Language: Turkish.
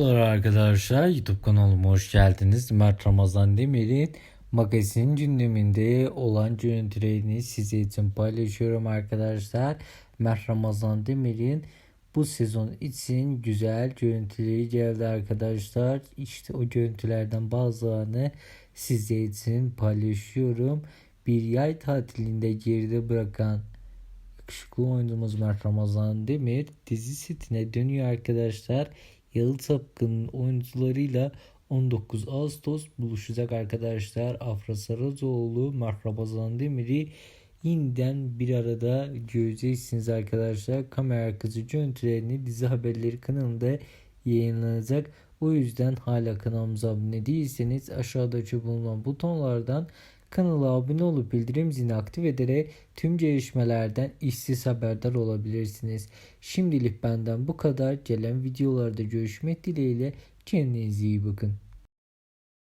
Merhabalar arkadaşlar YouTube kanalıma hoş geldiniz. Mert Ramazan Demir'in magazin gündeminde olan görüntülerini size için paylaşıyorum arkadaşlar. Mert Ramazan Demir'in bu sezon için güzel görüntüleri geldi arkadaşlar. İşte o görüntülerden bazılarını size için paylaşıyorum. Bir yay tatilinde geride bırakan yakışıklı oyuncumuz Mert Ramazan Demir dizi setine dönüyor arkadaşlar. Yalı Sapkın'ın oyuncularıyla 19 Ağustos buluşacak arkadaşlar. Afra Saracoğlu, Mert Ramazan Demir'i yeniden bir arada göreceksiniz arkadaşlar. Kamera arkası görüntülerini dizi haberleri kanalında yayınlanacak. O yüzden hala kanalımıza abone değilseniz aşağıdaki bulunan butonlardan kanala abone olup bildirim zilini aktif ederek tüm gelişmelerden işsiz haberdar olabilirsiniz. Şimdilik benden bu kadar. Gelen videolarda görüşmek dileğiyle kendinize iyi bakın.